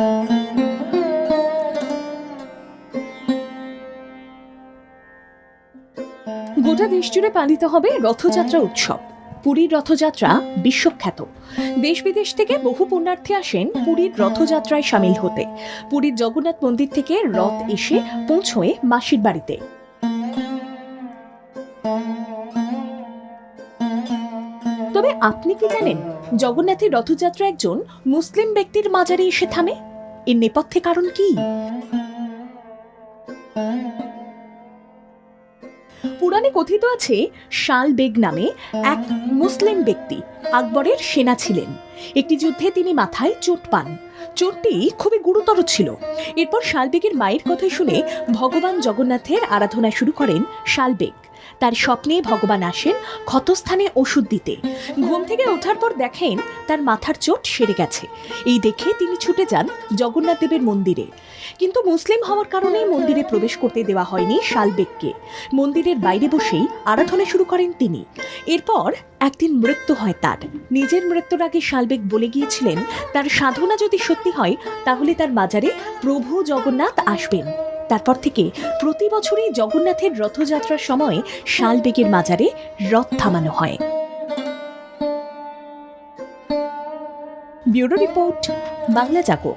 গোটা দেশ জুড়ে পালিত হবে রথযাত্রা উৎসব। পুরীর রথযাত্রা বিশ্বখ্যাত। দেশ বিদেশ থেকে বহু পুণ্যার্থী আসেন পুরীর রথযাত্রায় সামিল হতে। পুরীর জগন্নাথ মন্দির থেকে রথ এসে পৌঁছয় মাসির বাড়িতে। তবে আপনি কি জানেন, জগন্নাথের রথযাত্রা একজন মুসলিম ব্যক্তির মাজারে এসে থামে? এর নেপথ্যে কারণ কি? পুরাণে কথিত আছে, শাল বেগ নামে এক মুসলিম ব্যক্তি আকবরের সেনা ছিলেন। একটি যুদ্ধে তিনি মাথায় চোট পান। চোটটি খুবই গুরুতর ছিল। এরপর শালবেগের মায়ের কথা শুনে ভগবান জগন্নাথের আরাধনা শুরু করেন শালবেগ। তার স্বপ্নে ভগবান আসেন ক্ষতস্থানে ওষুধ দিতে। ঘুম থেকে ওঠার পর দেখেন তার মাথার চোট সেরে গেছে। এই দেখে তিনি ছুটে যান জগন্নাথ দেবের মন্দিরে। কিন্তু মুসলিম হওয়ার কারণে মন্দিরে প্রবেশ করতে দেওয়া হয়নি শালবেগকে। মন্দিরের বাইরে বসেই আরাধনা শুরু করেন তিনি। এরপর একদিন মৃত্যু হয় তার। নিজের মৃত্যুর আগে শালবেগ বলে গিয়েছিলেন, তার সাধনা যদি সত্যি হয়, তাহলে তার বাজারে প্রভু জগন্নাথ আসবেন। তারপর থেকে প্রতি বছরই জগন্নাথের রথযাত্রার সময় শালবেগের মাজারে রথ থামানো হয়। Bureau report, Bangla Jago.